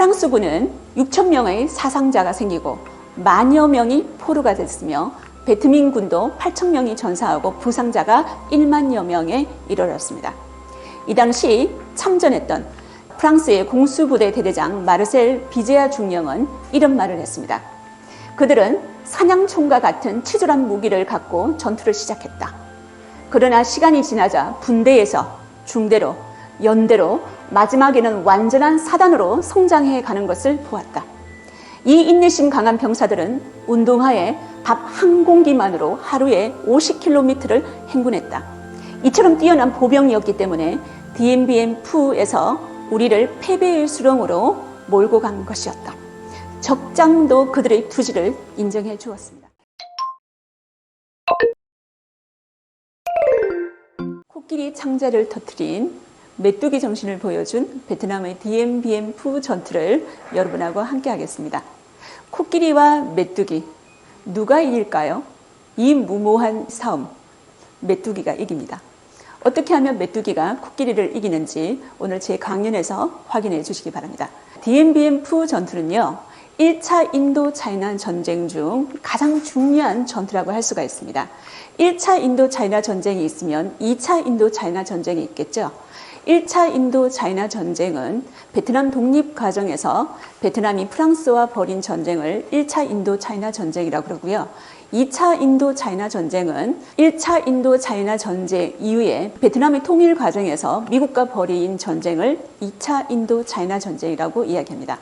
프랑스군은 6천 명의 사상자가 생기고 만여 명이 포로가 됐으며 베트민 군도 8천 명이 전사하고 부상자가 1만여 명에 이르렀습니다. 이 당시 참전했던 프랑스의 공수부대 대대장 마르셀 비제아 중령은 이런 말을 했습니다. 그들은 사냥총과 같은 치졸한 무기를 갖고 전투를 시작했다. 그러나 시간이 지나자 분대에서 중대로 연대로 마지막에는 완전한 사단으로 성장해 가는 것을 보았다. 이 인내심 강한 병사들은 운동화에 밥 한 공기만으로 하루에 50km를 행군했다. 이처럼 뛰어난 보병이었기 때문에 DMBM2에서 우리를 패배의 수렁으로 몰고 간 것이었다. 적장도 그들의 투지를 인정해 주었습니다. 코끼리 창자를 터트린 메뚜기 정신을 보여준 베트남의 DMBM2 전투를 여러분하고 함께 하겠습니다. 코끼리와 메뚜기 누가 이길까요? 이 무모한 싸움 메뚜기가 이깁니다. 어떻게 하면 메뚜기가 코끼리를 이기는지 오늘 제 강연에서 확인해 주시기 바랍니다. DMBM2 전투는요. 1차 인도 차이나 전쟁 중 가장 중요한 전투라고 할 수가 있습니다. 1차 인도 차이나 전쟁이 있으면 2차 인도 차이나 전쟁이 있겠죠. 1차 인도 차이나 전쟁은 베트남 독립 과정에서 베트남이 프랑스와 벌인 전쟁을 1차 인도 차이나 전쟁이라고 그러고요. 2차 인도 차이나 전쟁은 1차 인도 차이나 전쟁 이후에 베트남의 통일 과정에서 미국과 벌인 전쟁을 2차 인도 차이나 전쟁이라고 이야기합니다.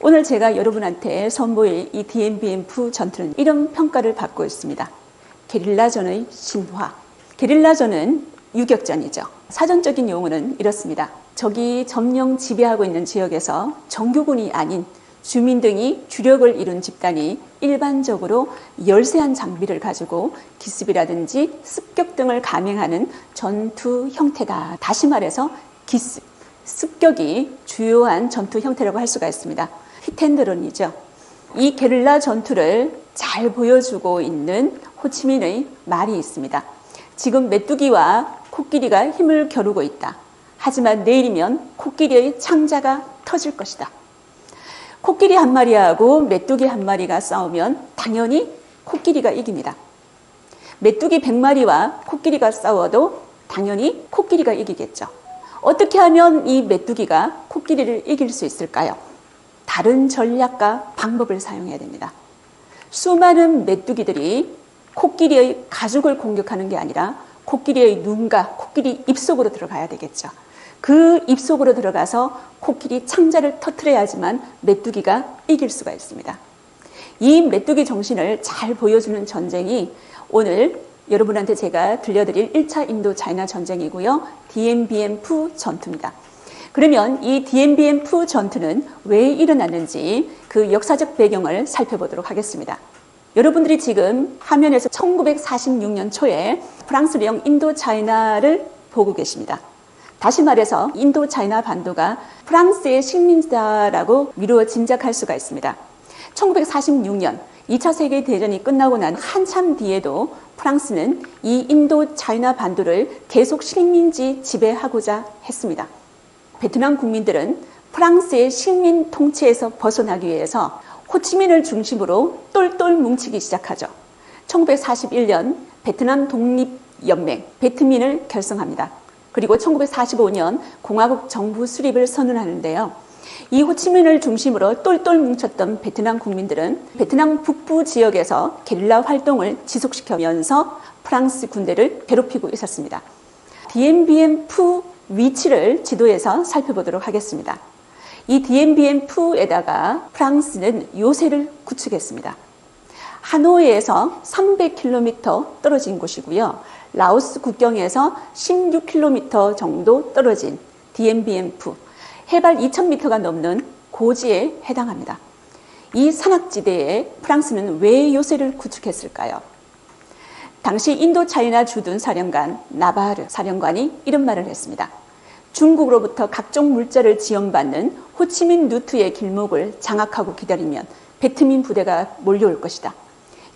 오늘 제가 여러분한테 선보일 이 DMBM2 전투는 이런 평가를 받고 있습니다. 게릴라전의 신화. 게릴라전은 유격전이죠. 사전적인 용어는 이렇습니다. 적이 점령 지배하고 있는 지역에서 정규군이 아닌 주민 등이 주력을 이룬 집단이 일반적으로 열세한 장비를 가지고 기습이라든지 습격 등을 감행하는 전투 형태다. 다시 말해서 기습, 습격이 주요한 전투 형태라고 할 수가 있습니다. 히텐드론이죠. 이 게릴라 전투를 잘 보여주고 있는 호치민의 말이 있습니다. 지금 메뚜기와 코끼리가 힘을 겨루고 있다. 하지만 내일이면 코끼리의 창자가 터질 것이다. 코끼리 한 마리하고 메뚜기 한 마리가 싸우면 당연히 코끼리가 이깁니다. 메뚜기 100마리와 코끼리가 싸워도 당연히 코끼리가 이기겠죠. 어떻게 하면 이 메뚜기가 코끼리를 이길 수 있을까요? 다른 전략과 방법을 사용해야 됩니다. 수많은 메뚜기들이 코끼리의 가죽을 공격하는 게 아니라 코끼리의 눈과 코끼리 입속으로 들어가야 되겠죠. 그 입속으로 들어가서 코끼리 창자를 터트려야지만 메뚜기가 이길 수가 있습니다. 이 메뚜기 정신을 잘 보여주는 전쟁이 오늘 여러분한테 제가 들려드릴 1차 인도 차이나 전쟁이고요. DMBM2 전투입니다. 그러면 이 DMBM2 전투는 왜 일어났는지 그 역사적 배경을 살펴보도록 하겠습니다. 여러분들이 지금 화면에서 1946년 초에 프랑스령 인도 차이나를 보고 계십니다. 다시 말해서 인도 차이나 반도가 프랑스의 식민지다라고 미루어 짐작할 수가 있습니다. 1946년 2차 세계 대전이 끝나고 난 한참 뒤에도 프랑스는 이 인도 차이나 반도를 계속 식민지 지배하고자 했습니다. 베트남 국민들은 프랑스의 식민 통치에서 벗어나기 위해서 호치민을 중심으로 똘똘 뭉치기 시작하죠. 1941년 베트남 독립연맹 베트민을 결성합니다. 그리고 1945년 공화국 정부 수립을 선언하는데요. 이 호치민을 중심으로 똘똘 뭉쳤던 베트남 국민들은 베트남 북부 지역에서 게릴라 활동을 지속시키면서 프랑스 군대를 괴롭히고 있었습니다. DMBM2 위치를 지도에서 살펴보도록 하겠습니다. 이 DMBM2에다가 프랑스는 요새를 구축했습니다. 하노이에서 300km 떨어진 곳이고요. 라오스 국경에서 16km 정도 떨어진 DMBM2, 해발 2000m가 넘는 고지에 해당합니다. 이 산악지대에 프랑스는 왜 요새를 구축했을까요? 당시 인도 차이나 주둔 사령관 나바르 사령관이 이런 말을 했습니다. 중국으로부터 각종 물자를 지원받는 호치민 루트의 길목을 장악하고 기다리면 베트민 부대가 몰려올 것이다.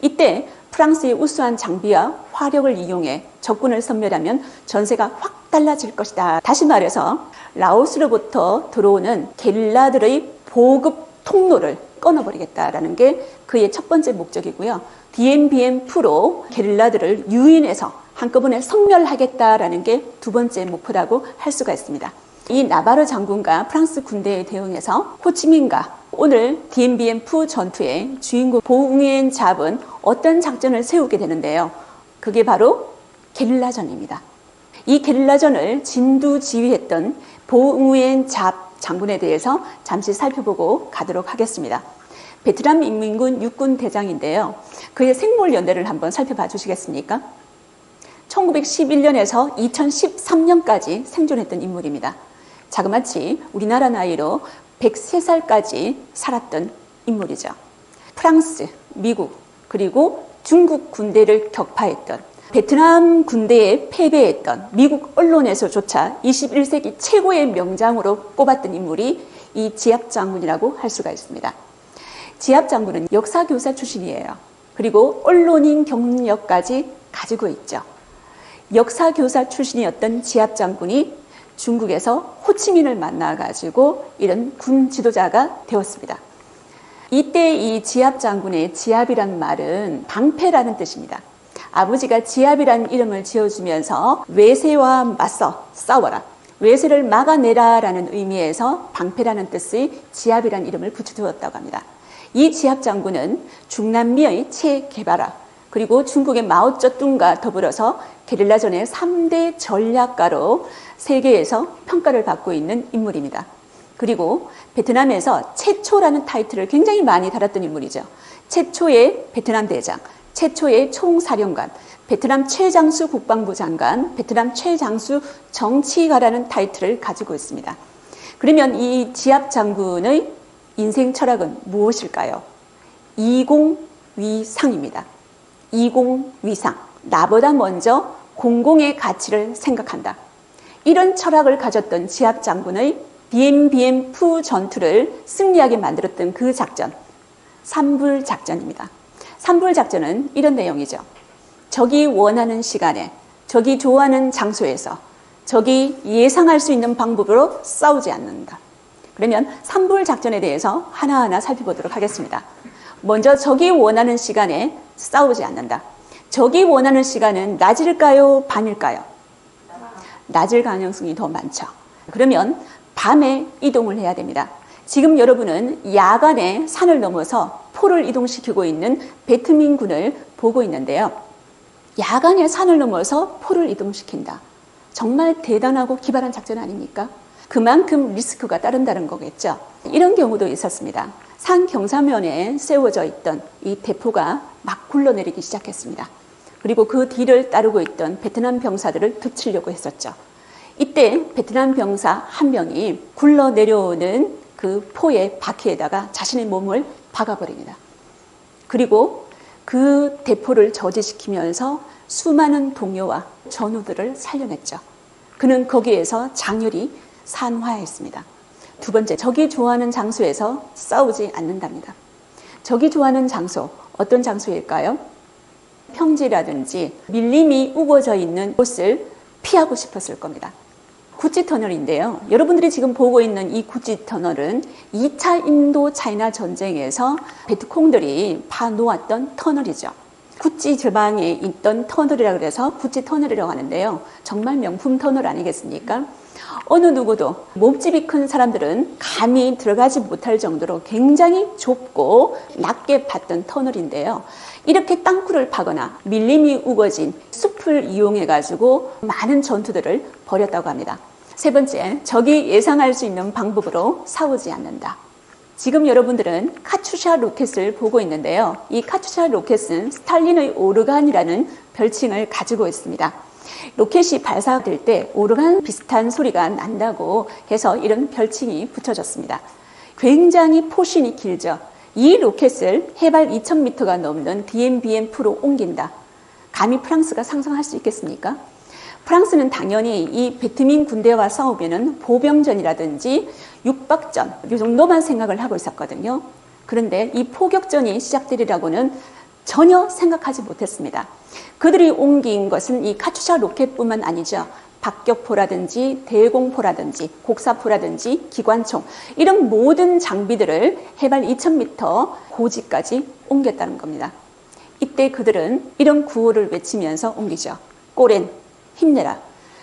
이때 프랑스의 우수한 장비와 화력을 이용해 적군을 섬멸하면 전세가 확 달라질 것이다. 다시 말해서 라오스로부터 들어오는 게릴라들의 보급 통로를 끊어버리겠다라는 게 그의 첫 번째 목적이고요. DMBM 프로 게릴라들을 유인해서 한꺼번에 섬멸하겠다라는 게 두 번째 목표라고 할 수가 있습니다. 이 나바르 장군과 프랑스 군대에 대응해서 호치민과 오늘 DMBM2 전투의 주인공 보응엔 잡은 어떤 작전을 세우게 되는데요. 그게 바로 게릴라전입니다. 이 게릴라전을 진두 지휘했던 보응엔 잡 장군에 대해서 잠시 살펴보고 가도록 하겠습니다. 베트남 인민군 육군 대장인데요. 그의 생물 연대를 한번 살펴봐 주시겠습니까? 1911년에서 2013년까지 생존했던 인물입니다. 자그마치 우리나라 나이로 103살까지 살았던 인물이죠. 프랑스, 미국, 그리고 중국 군대를 격파했던 베트남 군대에 패배했던 미국 언론에서조차 21세기 최고의 명장으로 꼽았던 인물이 이 지압 장군이라고 할 수가 있습니다. 지압 장군은 역사 교사 출신이에요. 그리고 언론인 경력까지 가지고 있죠. 역사교사 출신이었던 지압 장군이 중국에서 호치민을 만나가지고 이런 군 지도자가 되었습니다. 이때 이 지압 장군의 지압이란 말은 방패라는 뜻입니다. 아버지가 지압이란 이름을 지어주면서 외세와 맞서 싸워라. 외세를 막아내라 라는 의미에서 방패라는 뜻의 지압이란 이름을 붙여두었다고 합니다. 이 지압 장군은 중남미의 체개발화 그리고 중국의 마오쩌둥과 더불어서 게릴라전의 3대 전략가로 세계에서 평가를 받고 있는 인물입니다. 그리고 베트남에서 최초라는 타이틀을 굉장히 많이 달았던 인물이죠. 최초의 베트남 대장, 최초의 총사령관, 베트남 최장수 국방부 장관, 베트남 최장수 정치가라는 타이틀을 가지고 있습니다. 그러면 이 지압 장군의 인생 철학은 무엇일까요? 이공위상입니다. 이공위상. 나보다 먼저 공공의 가치를 생각한다. 이런 철학을 가졌던 지압 장군의 BMBM 푸 전투를 승리하게 만들었던 그 작전, 삼불 작전입니다. 삼불 작전은 이런 내용이죠. 적이 원하는 시간에, 적이 좋아하는 장소에서, 적이 예상할 수 있는 방법으로 싸우지 않는다. 그러면 삼불 작전에 대해서 하나하나 살펴보도록 하겠습니다. 먼저 적이 원하는 시간에 싸우지 않는다. 적이 원하는 시간은 낮일까요? 밤일까요? 낮을 가능성이 더 많죠. 그러면 밤에 이동을 해야 됩니다. 지금 여러분은 야간에 산을 넘어서 포를 이동시키고 있는 베트민 군을 보고 있는데요. 야간에 산을 넘어서 포를 이동시킨다. 정말 대단하고 기발한 작전 아닙니까? 그만큼 리스크가 따른다는 거겠죠. 이런 경우도 있었습니다. 산 경사면에 세워져 있던 이 대포가 막 굴러내리기 시작했습니다. 그리고 그 뒤를 따르고 있던 베트남 병사들을 붙이려고 했었죠. 이때 베트남 병사 한 명이 굴러 내려오는 그 포의 바퀴에다가 자신의 몸을 박아버립니다. 그리고 그 대포를 저지시키면서 수많은 동료와 전우들을 살려냈죠. 그는 거기에서 장렬히 산화했습니다. 두 번째, 적이 좋아하는 장소에서 싸우지 않는답니다. 적이 좋아하는 장소, 어떤 장소일까요? 평지라든지 밀림이 우거져 있는 곳을 피하고 싶었을 겁니다. 구찌 터널인데요. 여러분들이 지금 보고 있는 이 구찌 터널은 2차 인도 차이나 전쟁에서 베트콩들이 파놓았던 터널이죠. 구찌 지방에 있던 터널이라 그래서 구찌 터널이라고 하는데요. 정말 명품 터널 아니겠습니까? 어느 누구도 몸집이 큰 사람들은 감히 들어가지 못할 정도로 굉장히 좁고 낮게 봤던 터널인데요. 이렇게 땅굴을 파거나 밀림이 우거진 숲을 이용해 가지고 많은 전투들을 벌였다고 합니다. 세 번째, 적이 예상할 수 있는 방법으로 싸우지 않는다. 지금 여러분들은 카투샤 로켓을 보고 있는데요. 이 카투샤 로켓은 스탈린의 오르간이라는 별칭을 가지고 있습니다. 로켓이 발사될 때 오르간 비슷한 소리가 난다고 해서 이런 별칭이 붙여졌습니다. 굉장히 포신이 길죠. 이 로켓을 해발 2000m가 넘는 DMBM-F로 옮긴다. 감히 프랑스가 상상할 수 있겠습니까? 프랑스는 당연히 이 베트민 군대와 싸우면은 보병전이라든지 육박전 이 정도만 생각을 하고 있었거든요. 그런데 이 포격전이 시작되리라고는 전혀 생각하지 못했습니다. 그들이 옮긴 것은 이 카투샤 로켓뿐만 아니죠. 박격포라든지 대공포라든지 곡사포라든지 기관총 이런 모든 장비들을 해발 2000m 고지까지 옮겼다는 겁니다. 이때 그들은 이런 구호를 외치면서 옮기죠. 꼬렌 힘내라.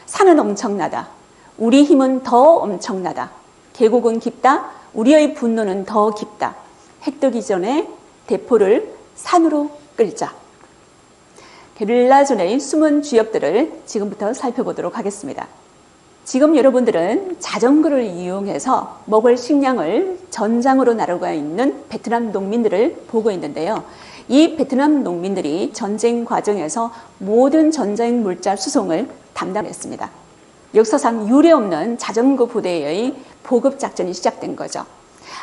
산은 엄청나다. 우리 힘은 더 엄청나다. 계곡은 깊다. 우리의 분노는 더 깊다. 해 뜨기 전에 대포를 산으로 끌자. 게릴라전의 숨은 주역들을 지금부터 살펴보도록 하겠습니다. 지금 여러분들은 자전거를 이용해서 먹을 식량을 전장으로 나르고 있는 베트남 농민들을 보고 있는데요. 이 베트남 농민들이 전쟁 과정에서 모든 전쟁 물자 수송을 담당했습니다. 역사상 유례없는 자전거 부대의 보급 작전이 시작된 거죠.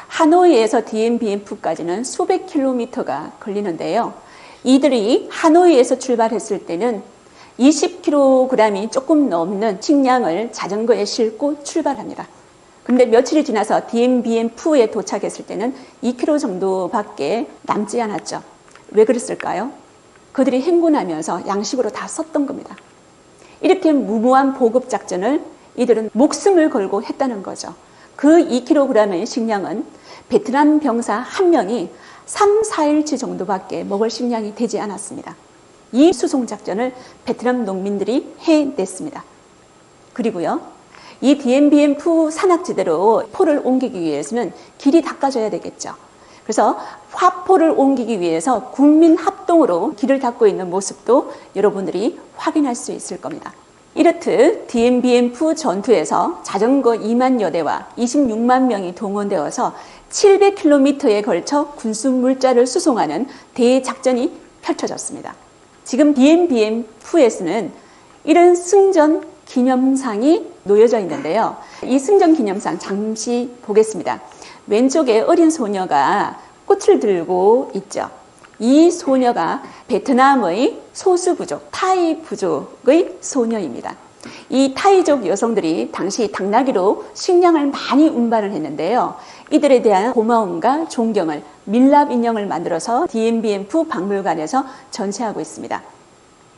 하노이에서 DMBMF까지는 수백 킬로미터가 걸리는데요. 이들이 하노이에서 출발했을 때는 20kg이 조금 넘는 식량을 자전거에 싣고 출발합니다. 근데 며칠이 지나서 DMBM2에 도착했을 때는 2kg 정도밖에 남지 않았죠. 왜 그랬을까요? 그들이 행군하면서 양식으로 다 썼던 겁니다. 이렇게 무모한 보급 작전을 이들은 목숨을 걸고 했다는 거죠. 그 2kg의 식량은 베트남 병사 한 명이 3, 4일치 정도밖에 먹을 식량이 되지 않았습니다. 이 수송 작전을 베트남 농민들이 해냈습니다. 그리고요, 이 DMBM2 산악지대로 포를 옮기기 위해서는 길이 닦아져야 되겠죠. 그래서 화포를 옮기기 위해서 국민 합동으로 길을 닦고 있는 모습도 여러분들이 확인할 수 있을 겁니다. 이렇듯 DMBM2 전투에서 자전거 2만 여 대와 26만 명이 동원되어서 700km에 걸쳐 군수 물자를 수송하는 대작전이 펼쳐졌습니다. 지금 DMBM2에서는 이런 승전 기념상이 놓여져 있는데요. 이 승전 기념상 잠시 보겠습니다. 왼쪽에 어린 소녀가 꽃을 들고 있죠. 이 소녀가 베트남의 소수 부족, 타이 부족의 소녀입니다. 이 타이족 여성들이 당시 당나귀로 식량을 많이 운반을 했는데요. 이들에 대한 고마움과 존경을 밀랍 인형을 만들어서 DMBM2 박물관에서 전시하고 있습니다.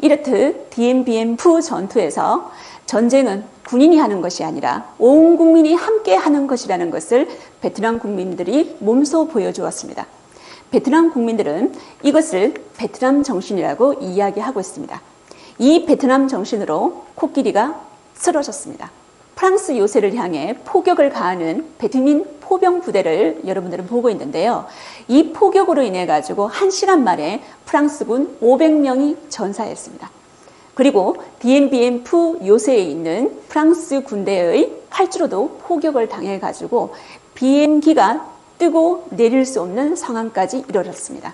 이렇듯 DMBM2 전투에서 전쟁은 군인이 하는 것이 아니라 온 국민이 함께 하는 것이라는 것을 베트남 국민들이 몸소 보여주었습니다. 베트남 국민들은 이것을 베트남 정신이라고 이야기하고 있습니다. 이 베트남 정신으로 코끼리가 쓰러졌습니다. 프랑스 요새를 향해 포격을 가하는 베트민 포병 부대를 여러분들은 보고 있는데요. 이 포격으로 인해 가지고 한 시간 만에 프랑스군 500명이 전사했습니다. 그리고 DMBM2 요새에 있는 프랑스 군대의 활주로도 포격을 당해 가지고 비행기가 뜨고 내릴 수 없는 상황까지 이르렀습니다.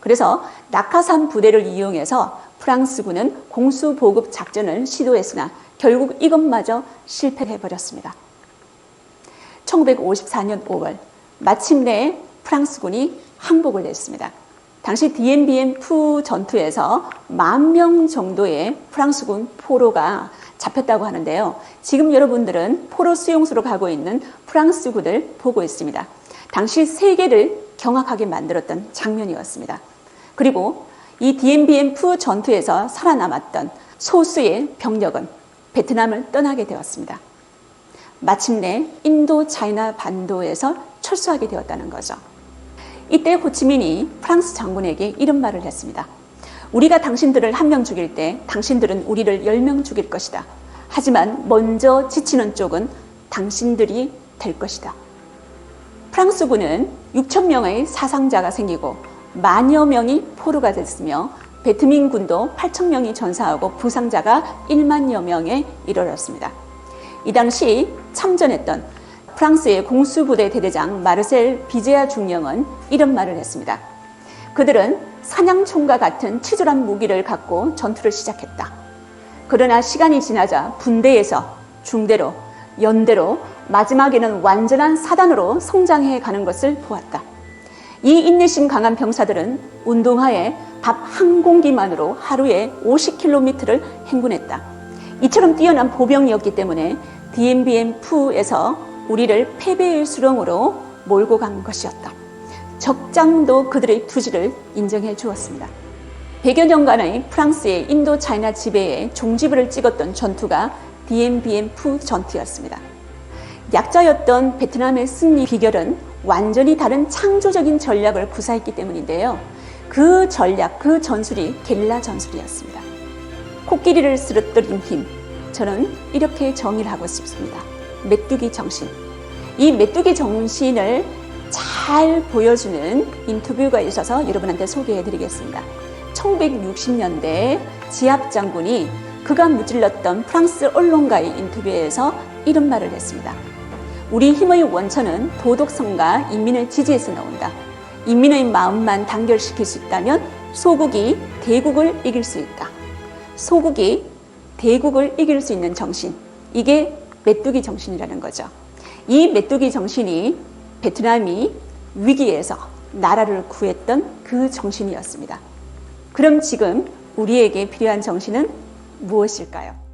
그래서 낙하산 부대를 이용해서 프랑스군은 공수보급 작전을 시도했으나 결국 이것마저 실패해 버렸습니다. 1954년 5월 마침내 프랑스군이 항복을 했습니다. 당시 DMBM2 전투에서 만 명 정도의 프랑스군 포로가 잡혔다고 하는데요. 지금 여러분들은 포로 수용소로 가고 있는 프랑스군을 보고 있습니다. 당시 세계를 경악하게 만들었던 장면이었습니다. 그리고 이 DMBM2 전투에서 살아남았던 소수의 병력은 베트남을 떠나게 되었습니다. 마침내 인도 차이나 반도에서 철수하게 되었다는 거죠. 이때 호치민이 프랑스 장군에게 이런 말을 했습니다. 우리가 당신들을 한 명 죽일 때 당신들은 우리를 열 명 죽일 것이다. 하지만 먼저 지치는 쪽은 당신들이 될 것이다. 프랑스군은 6천 명의 사상자가 생기고 만여 명이 포로가 됐으며 베트민 군도 8천 명이 전사하고 부상자가 1만여 명에 이르렀습니다. 이 당시 참전했던 프랑스의 공수부대 대대장 마르셀 비제아 중령은 이런 말을 했습니다. 그들은 사냥총과 같은 치졸한 무기를 갖고 전투를 시작했다. 그러나 시간이 지나자 분대에서 중대로 연대로 마지막에는 완전한 사단으로 성장해 가는 것을 보았다. 이 인내심 강한 병사들은 운동화에 밥 한 공기만으로 하루에 50km를 행군했다. 이처럼 뛰어난 보병이었기 때문에 DMBM2에서 우리를 패배의 수렁으로 몰고 간 것이었다. 적장도 그들의 투지를 인정해 주었습니다. 100여 년간의 프랑스의 인도 차이나 지배에 종지부를 찍었던 전투가 디엠비엠 푸 전투였습니다. 약자였던 베트남의 승리 비결은 완전히 다른 창조적인 전략을 구사했기 때문인데요. 그 전략, 그 전술이 겔라 전술이었습니다. 코끼리를 쓰러뜨린 힘. 저는 이렇게 정의를 하고 싶습니다. 메뚜기 정신. 이 메뚜기 정신을 잘 보여주는 인터뷰가 있어서 여러분한테 소개해 드리겠습니다. 1960년대 지압 장군이 그가 무찔렀던 프랑스 언론가의 인터뷰에서 이런 말을 했습니다. 우리 힘의 원천은 도덕성과 인민을 지지해서 나온다. 인민의 마음만 단결시킬 수 있다면 소국이 대국을 이길 수 있다. 소국이 대국을 이길 수 있는 정신. 이게 메뚜기 정신이라는 거죠. 이 메뚜기 정신이 베트남이 위기에서 나라를 구했던 그 정신이었습니다. 그럼 지금 우리에게 필요한 정신은 무엇일까요?